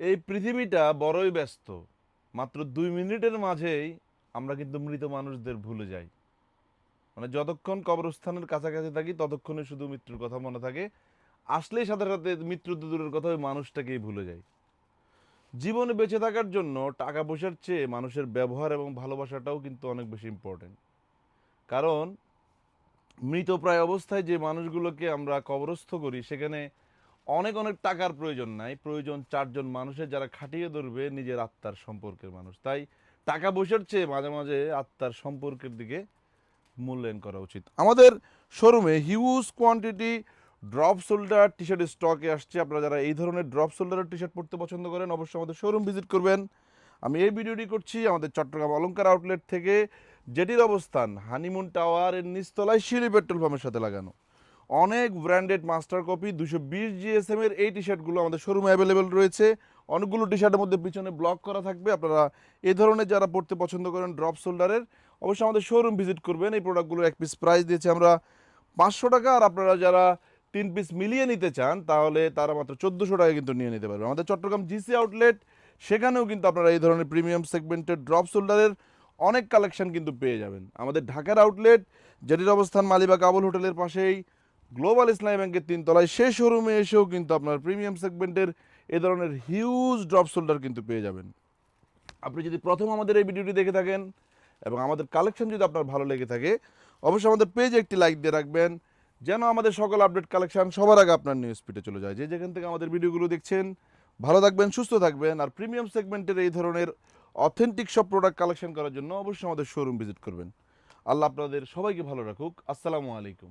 এই পৃথিবীটা বড়ই ব্যস্ত। মাত্র দুই মিনিটের মাঝেই আমরা কিন্তু মৃত মানুষদের ভুলে যাই। মানে যতক্ষণ কবরস্থানের কাছাকাছি থাকি ততক্ষণে শুধু মৃত্যুর কথা মনে থাকে। আসলেই সাথে সাথে মৃত্যু দূরের কথা, ওই মানুষটাকেই ভুলে যাই। জীবনে বেঁচে থাকার জন্য টাকা পয়সার চেয়ে মানুষের ব্যবহার এবং ভালোবাসাটাও কিন্তু অনেক বেশি ইম্পর্টেন্ট কারণ মৃতপ্রায় অবস্থায় যে মানুষগুলোকে আমরা কবরস্থ করি, সেখানে অনেক অনেক টাকার প্রয়োজন নাই। প্রয়োজন চারজন মানুষের যারা খাটিয়ে ধরবে নিজের আত্মার সম্পর্কের মানুষ। তাই টাকা পয়সার চেয়ে মাঝে মাঝে আত্মার সম্পর্কের দিকে মূল্যায়ন করা উচিত। আমাদের শোরুমে huge quantity drop shoulder T shirt স্টকে আসছে। আপনারা যারা এই ধরনের ড্রপ শোল্ডারের টি শার্ট পরতে পছন্দ করেন, অবশ্যই আমাদের শোরুম ভিজিট করবেন। আমি এই ভিডিওটি করছি আমাদের চট্টগ্রাম অলংকার আউটলেট থেকে। যেটির অবস্থান হানিমুন টাওয়ারের নিচতলায় শিলি পেট্রোল পাম্পের সাথে লাগানো। অনেক ব্র্যান্ডেড মাস্টার কপি, দুশো বিশ জিএসএম এর এই টি শার্টগুলো আমাদের শোরুমে অ্যাভেলেবেল রয়েছে। অনেকগুলো টি শার্টের মধ্যে পিছনে ব্লক করা থাকবে। আপনারা এ ধরনের যারা পড়তে পছন্দ করেন ড্রপ শোল্ডারের অবশ্যই আমাদের শোরুম ভিজিট করবেন। এই প্রোডাক্টগুলোর এক পিস প্রাইস দিয়েছি আমরা পাঁচশো টাকা। আর আপনারা যারা তিন পিস মিলিয়ে নিতে চান, তাহলে তারা মাত্র চোদ্দোশো টাকা কিন্তু নিয়ে নিতে পারবেন আমাদের চট্টগ্রাম জিসি আউটলেট সেখানেও কিন্তু আপনারা এই ধরনের প্রিমিয়াম সেগমেন্টের ড্রপ শোল্ডারের অনেক কালেকশন কিন্তু পেয়ে যাবেন। আমাদের ঢাকার আউটলেট যেটির অবস্থান মালিবাগ আবুল হোটেলের পাশেই। গ্লোবাল ইসলামী ব্যাংকের তিনতলায় সেই শোরুমে এসেও কিন্তু আপনার প্রিমিয়াম সেগমেন্টের এ ধরনের হিউজ ড্রপ শোল্ডার কিন্তু পেয়ে যাবেন। আপনি যদি প্রথম আমাদের এই ভিডিওটি দেখে থাকেন এবং আমাদের কালেকশন যদি আপনার ভালো লেগে থাকে, অবশ্যই আমাদের পেজে একটি লাইক দিয়ে রাখবেন, যেন আমাদের সকল আপডেট কালেকশন সবার আগে আপনার নিউজ ফিডে চলে যায়। যে যেখান থেকে আমাদের ভিডিওগুলো দেখছেন, ভালো থাকবেন, সুস্থ থাকবেন আর প্রিমিয়াম সেগমেন্টের এই ধরনের অথেন্টিক সব প্রোডাক্ট কালেকশন করার জন্য অবশ্যই আমাদের শোরুম ভিজিট করবেন। আল্লাহ আপনাদের সবাইকে ভালো রাখুক। আসসালামু আলাইকুম।